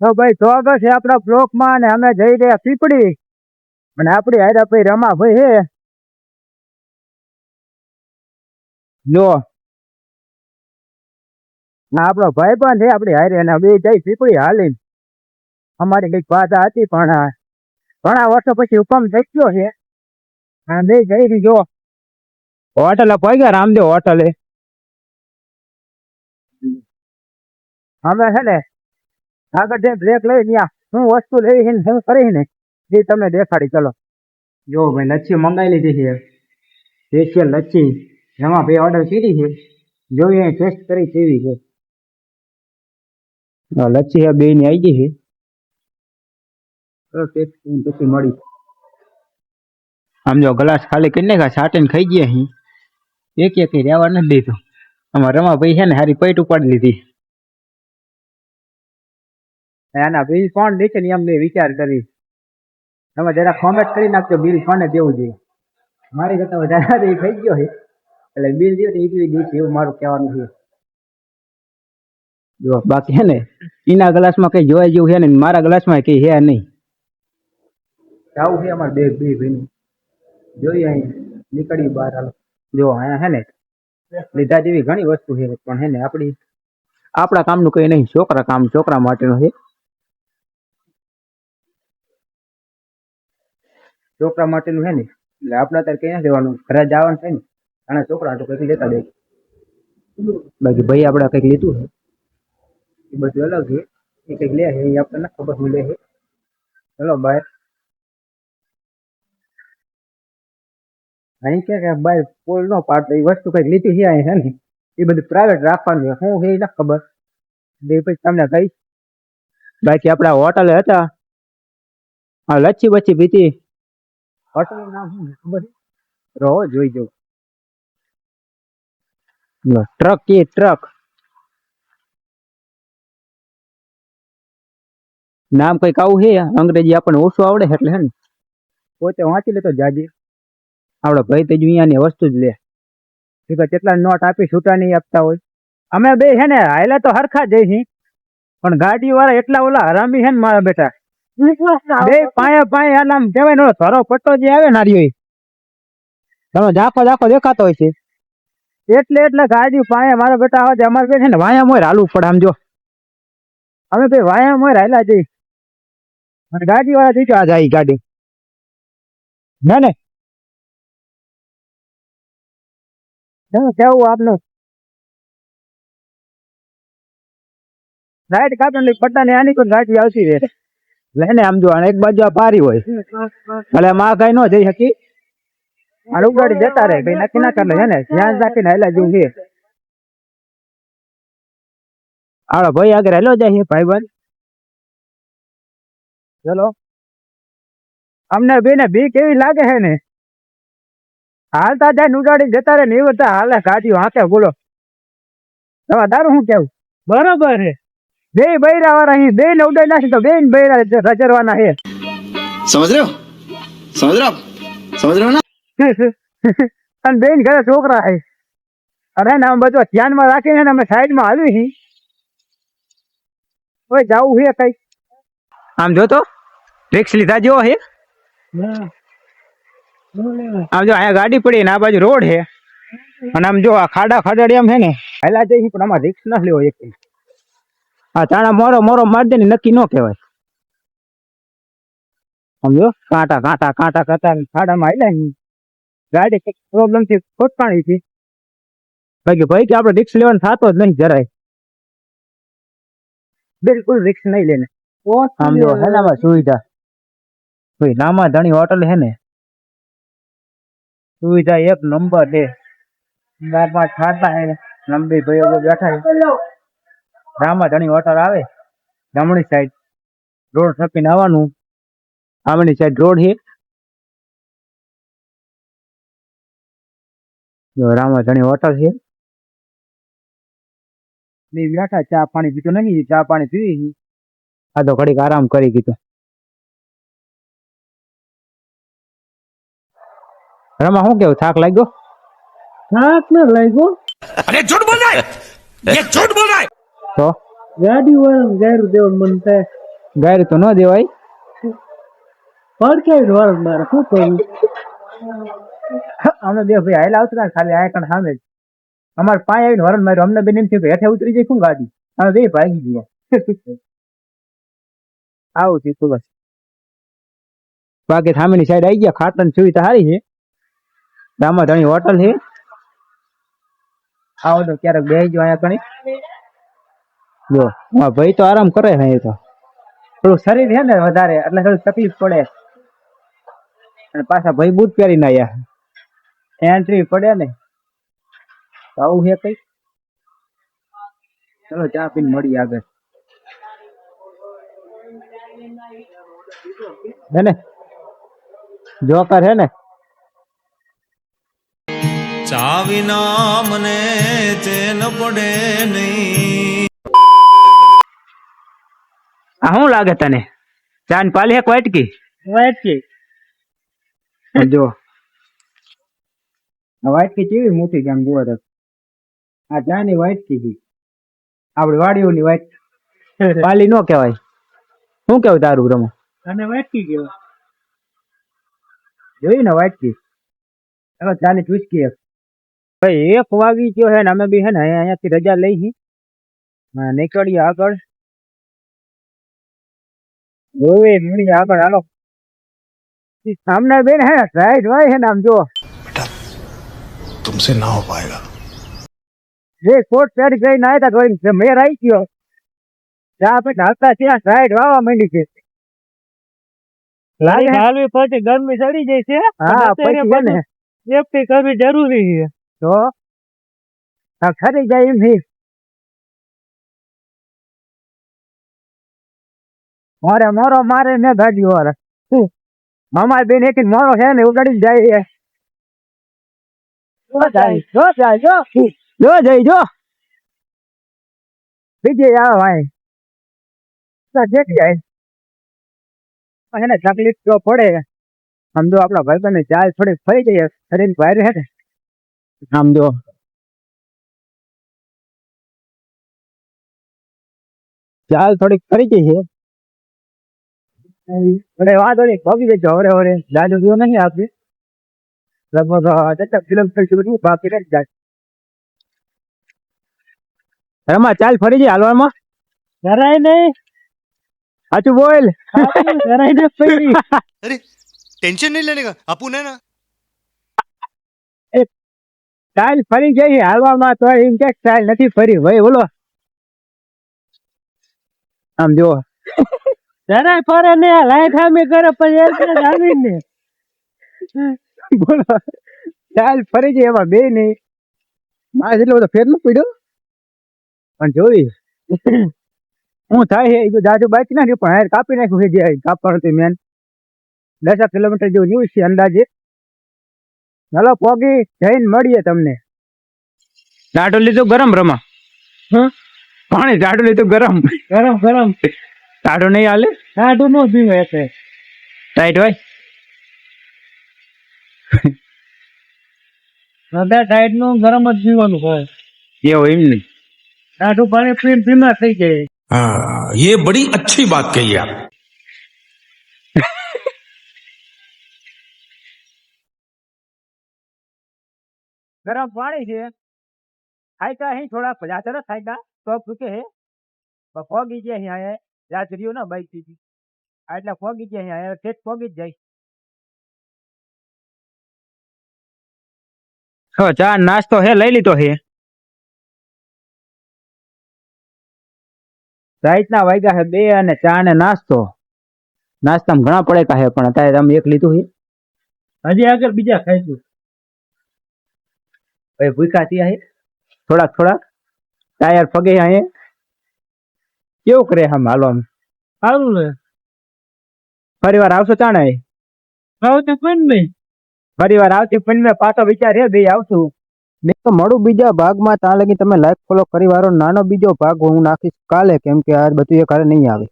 તો ભાઈ સ્વાગત છે આપણા બ્લોકમાં ને અમે જઈ રહ્યા પીપળી. અને આપણી હારે ભાઈ રમાભાઈ હે જો ના આપણો ભાઈ પણ છે, આપણી હારે અને બે જઈ પીપળી હાલીને. અમારી કંઈક ભાષા હતી, પણ ઘણા વર્ષો પછી હુકમ થઈ છે. હા બે જઈ રહી જો. હોટલ ગયા રામદેવ હોટલે? અમે છે ને આગળ જે બ્રેક લઈ ત્યાં હું વસ્તુ લેવી છે ને શું કરી ને એ તમને દેખાડી. ચલો. જો ભાઈ લચ્છી મંગાવી લીધી છે. સ્પેશિયલ લચ્છી. એમાં બે ઓર્ડર કીધી છે. જોઈએ ટેસ્ટ કરી કેવી છે. લચ્છી બે ની આવી ગઈ છે. પછી મળી. આમ જો ગ્લાસ ખાલી કરી નાખા છાટીને ખાઈ ગયા અહીં એક એક રહેવા નથી દીધું. આમાં રમાભાઈ છે ને હારી પેટ ઉપાડી લીધી. એના બિલ કોણ દે છે ને એમ મેં વિચાર કરી. તમે જરા કોમેન્ટ કરી નાખજો બિલ કોને દેવું જોઈએ. મારી કરતા વધારે એ થઈ ગયો છે. એટલે બિલ દે તો એટલી દે એવું મારું કહેવાનું છે. જો, બાકી હે ને, એના ગ્લાસમાં કઈ જોવા જેવું છે ને, મારા ગ્લાસમાં કઈ હે નહીં. આવું છે અમારે બે બે ભાઈ જોઈએ અહીં નીકળી બહાર હાલો. જો, અહીંયા હે ને, લીધા જેવી ઘણી વસ્તુ છે, પણ હે ને, આપણી આપણા કામનું કઈ નહીં, છોકરા કામ છોકરા માટેનું છે. છોકરા માટેનું છે ને, એટલે આપણે અત્યારે ક્યાં લેવાનું ઘરે જવાનું છે ને. અને છોકરા તો કંઈક લેતા દે. બાકી ભાઈ આપણે કંઈક લીધું છે. એ બધું અલગ છે. એ કંઈક લે છે, એ આપણને ખબર હું લે છે. ચલો બાય અહીં કે બાય પોલ નો પાડતો એ વસ્તુ કંઈક લીધી છે અહીં છે ને. એ બધું પ્રાઇવેટ રાખવાનું શું છે ના ખબર. એ પછી તમને કહીશ. બાકી આપણા હોટલે હતા. હા, લચ્છી બચ્છી પીતી હોટલનું નામ શું ખબર રહો, જોઈ જવું. ટ્રક કે ટ્રક. નામ કંઈક આવું છે? અંગ્રેજી આપણને ઓછું આવડે એટલે હે ને પોતે વાંચી લેતો જાજી. આપડે ભાઈ તો અહીંયાની વસ્તુ જ લે. છે કેટલા નોટ આપી છૂટા નહીં આપતા હોય. અમે બે છે ને હાયલા તો હરખા જઈ પણ ગાડી વાળા એટલા ઓલા હરામી છે ને મારા બેટા. બે પાયા પાયા એટલે આમ કહેવાય ને ધરો પટ્ટો જે આવે ને હાર્યો ઈ. તમે જાખો જાખો દેખાતો હોય છે. એટલે એટલે ગાડી પાયા મારા બેટા આવે અમારે બે છે ને વાયા મોર હાલવું પડે આમ જો. અમે બે વાયા મોર હાલ્યા જઈ અને ગાડી વાળા થઈ આ જાય ગાડી. ના ને. કેવું આપનું? રાઈટ કાપે એટલે પટ્ટા ને આની કોઈ ગાડી આવતી રહે? લઈને આમ જોવાનું એક બાજુ આ પારી હોય. એટલે માં કઈ ન જઈ શકી. અને ઉગાડી જતા રહે કઈ નક્કી ના કરે છે ને? ધ્યાન રાખીને હેલા જેવું છે. હાલો ભાઈ આગળ હેલો જાય ભાઈ બંધ ચલો અમને બેને બી કેવી લાગે છે ને? હાલતા જાય ને ઉડાડી જતા રહે ને એવું તો હાલે ગાડીઓ હાથે બોલો. તમારે તારું શું કેવું? બરોબર છે. બે બૈરા વાળા અહીં બે નવડાઈ નાખી તો બેન બૈરા રજરવાના હે. સમજ રહ્યો સમજ રહ્યો સમજ રહ્યો ના અને બેન ઘરે છોકરા હે. અરે ને અમે બધું ધ્યાનમાં રાખીને અમે સાઈડમાં આવી હી. ઓય જાવું હે કઈ આમ જો તો રિક્ષ લીધા જેવો હે. આમ જો અહીંયા ગાડી પડી ને આ બાજુ રોડ હે. અને આમ જો આ ખાડા ખાડાડી એમ હે ને પહેલા જઈ પણ આમાં રિક્ષ ન લેવો એક. આ ચાણા મોરો મોરો મારી દે નક્કી ન કહેવાય. સમજો? કાંટા કાંટા કાંટા કાંટા ખાડામાં આવેલા ને. ગાડી કંઈક પ્રોબ્લેમથી ખોટકાણી છે. બાકી ભાઈ કે આપણે રિક્ષ લેવાનું થતો જ નહીં જરાય. બિલકુલ રિક્ષ નહીં લેને. સમજો? જો હે નામાં સુવિધા. ભાઈ, નામાં ધણી હોટલ હે ને. સુવિધા એક નંબર ચાર પાંચ ખાતા હે લંબી ભાઈઓ બેઠા રામા ધણી હોટલ આવે જમણી સાઈડ રોડ થકીને આવવાનું. આમણી સાઈડ રોડ છે. રામા ધણી હોટલ છે. બેઠા ચા પાણી પીતો નહીં ચા પાણી પીવી આ તો ઘડીક આરામ કરી કીધું. રમા શું કેવું થાક લાગ્યો? થાક ના લાગ્યો. અરે ઝૂઠ બોલાય! ઝૂઠ બોલાય! તો? ગાડી વાળા ગાયરું દેવાનું મન થાય. ગાયરું તો ન દેવાય. પડકે વાળા મારે શું કરું? અમે બે ભાઈ હાલ આવતા ખાલી આ કણ સામે જ. પાય પાસે આવીને વરણ માર્યું અમને બેન એમ થયું કે હેઠે ઉતરી જાય શું ગાડી? અમે બે ભાગી ગયા. આવું થયું તો બસ. બાકી સામેની સાઈડ આવી ગયા ખાટણ સુવિધા સારી છે. રામા ધણી હોટલ છે. આવો તો ક્યારેક બે જો અહીંયા કણી. જો ભાઈ તો આરામ કરે ને એ તો. થોડું શરીર છે ને વધારે, એટલે થોડી તકલીફ પડે. અને પાછા ભાઈ બૂટ પહેરીને આવ્યા એન્ટ્રી પડે ને. આવું છે કઈ ચલો, ચા પીને મળી આગળ. હે ને? જોકર હે ને? ચા વિના મને ચેન પડે નહીં. શું લાગે તને ચાન પાલી એક વાટકી વાટકી જો આ વાટકી કેવી મોટી કેમ જુઓ તો આ ચાની વાટકી છે આપડી વાડીઓની વાટ પાલી નો કહેવાય શું કેવું તારું રમો અને વાટકી કેવા જોયું ને વાટકી ચાલો ચાની ચૂસકી એક ભાઈ એક વાગી ગયો છે ને અમે બી હે ને અહીંયાથી રજા લઈ છી હા, નીકળીએ આગળ આગળ હાલો. સામને બેન હે ને રાઈટ હોય છે ને આમ જો તુમસે ના હો પાએગા જે કોટ પહેરી ગઈ ના હતા તો મેર આવી ગયો. જા પે ઢાલતા ત્યાં રાઈટ વાવા માંડી છે. લાગે હાલવી પછી ગરમી ચડી જાય છે. હા પછી બને એક સેફટી કરવી જરૂરી છે. તો? આ ખરી જાય એમ થી મારે મોરો મારે ને ગાડી વાળા શું? મામા બેન એક મોરો છે ને ઉડાડી જાય જો જાય જો જો. જો જાય જો. બીજે આવે ભાઈ. જેટી જાય એને તકલીફ તો પડે. સમજો જો આપણા ભાઈ બને ચાલ થોડીક ફરી જઈએ. શરીર બહાર હે ને. આમ ચાલ થોડીક ફરી જઈ છે અરે વાંધો નહીં ભાગી દેજો હરે હરે લાજો કિલોમીટર સુધી બાકી ફરી જાય હાલવામાં. સાચું બોલ. જરાય ચાલ ફરી જઈ હાલવામાં તો એમ નથી ફરી. ભાઈ બોલો. આમ જો જરાય ફરે ને લાઈટ હામે કરે પછી એટલે આવી ને બોલો. ચાલ ફરી જઈ એમાં બે નહીં. મારે એટલો બધો ફેર ન પડ્યો. પણ જોઈ હું થાય છે એ જાજુ બાઈક બાકી નાખ્યું પણ હાર કાપી નાખ્યું છે જે કાપવાનું હતું મેન. દસ કિલોમીટર જેવું જેવું છે અંદાજે. ચાલો પોગી જઈને મળીએ તમને. લાડુ લીધું ગરમ રમા. હં? પાણી લાડુ લીધું ગરમ. ગરમ ગરમ. જાડું નહીં હાલે ટાઢું નો પીવે એટલે ટાઈટ હોય બધા ટાઈટ નું ગરમ જ પીવાનું હોય એવું એમ નહીં ટાઢું પાણી પીને બીમાર થઈ જાય हाँ ये बड़ी अच्छी बात कही आप ગરમ પાણી છે ખાઈતા અહીં થોડા પચાસ તરફ ખાઈતા તો ફૂકે હે પણ ફોગી જાય અહીં આયા રાત્રિઓ ના બાઈકથી. આ એટલે ફોગી જાય અહીંયા ઠેઠ ફોગી જ જાય. હા ચા નાસ્તો હે લઈ લીધો હે. રાઈટના વાગ્યા હે બે અને ચા ને નાસ્તો. નાસ્તામાં ઘણા પડે હે પણ અત્યારે તમે એક લીધું હે. હજી આગળ બીજા ખાઈશું. ભાઈ ભૂખા થયા હે. થોડાક થોડાક. ટાયર ફગે હે. કેવું કરે આમ હાલો આમ? સારું ને ફરી વાર આવશો ચાણે ખાવ તો પણ નહીં ફરી વાર આવતી પણ મેં પાછો વિચાર હે ભાઈ આવશું. મેં તો મળું બીજા ભાગમાં ત્યાં લગી તમે લાઈક ફોલો કરી વાળો. નાનો બીજો ભાગ હું નાખીશ કાલે કેમ કે આ બધું એ કાલે નહીં આવે.